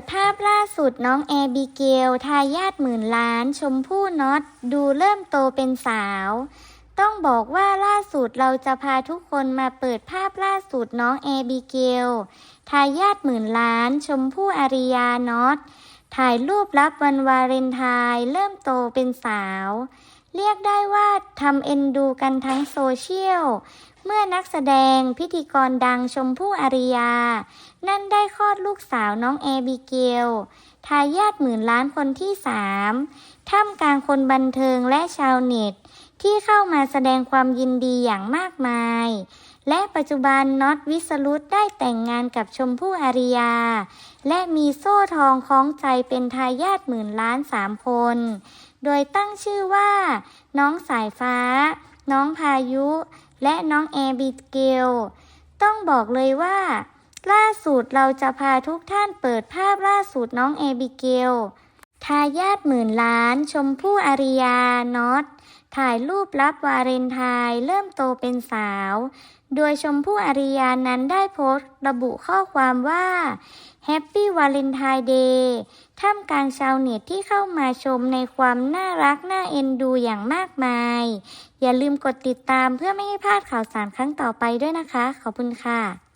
ดภาพล่าสุดน้องแอบิเกล ทายาทหมื่นล้าน ชมพู่น็อต ดูเริ่มโตเป็นสาว ต้องบอกว่าล่าสุดเราจะพาทุกคนมาเปิดภาพล่าสุดน้องแอบิเกล ทายาทหมื่นล้าน ชมพู่อาริยาน็อต ถ่ายรูปรับวันวาเลนไทน์เริ่มโตเป็นสาว เรียกได้ว่าทำเอ็นดูกันทั้งโซเชียลเมื่อนักแสดงพิธีกรดังชมพู่อาริยา นั่นได้คลอดลูกสาวน้องแอบิเกล ทายาทหมื่นล้านคนที่สามท่ามกลางคนบันเทิงและชาวเน็ต ที่เข้ามาแสดงความยินดีอย่างมากมาย และปัจจุบันน็อตวิสรุตได้แต่งงานกับชมพู่อาริยา และมีโซ่ทองคล้องใจเป็นทายาทหมื่นล้านสามคน โดยตั้งชื่อว่า น้องสายฟ้า น้องพายุ และน้องแอบิเกล ต้องบอกเลยว่า ล่าสุดเราจะพาทุกท่านเปิดภาพล่าสุดน้องแอบิเกล ทายาทหมื่นล้านชมพู่อาริยาน็อต ถ่ายรูปรับวาเลนไทน์เริ่มโตเป็นสาว โดยชมพู่อาริยานั้นได้โพสต์ระบุข้อความว่า Happy Valentine Day ท่ามกลางชาวเน็ตที่เข้ามาชมในความน่ารักน่าเอ็นดูอย่างมากมาย อย่าลืมกดติดตามเพื่อไม่ให้พลาดข่าวสารครั้งต่อไปด้วยนะคะ ขอบคุณค่ะ